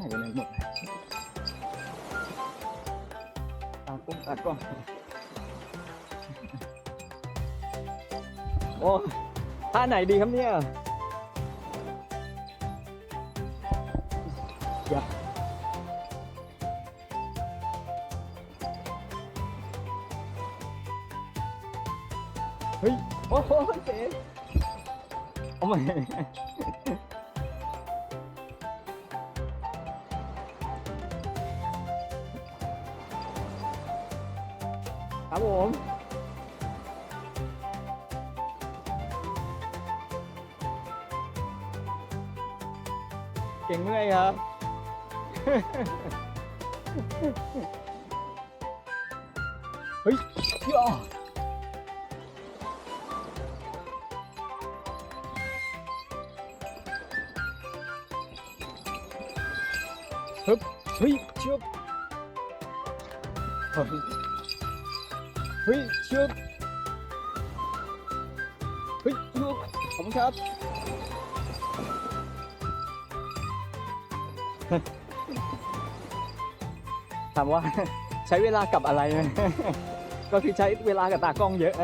หายไปไหนหมดนะตากล้องตากล้องโอ้ท่าไหนดีครับเนี่ยยับเฮ้ย โอ้โหเจ๊โอ้ไม่ ครับผมเก่งเมื่อยครับ เฮ้ยพี่อ๋อฮึบเฮ้ยเชือบ เฮ้ยเฮ้ยเชือบเฮ้ยเชือบขอบคุณครับ ถามว่าใช้เวลากับอะไร ก็คือใช้เวลากับตากล้องเยอะ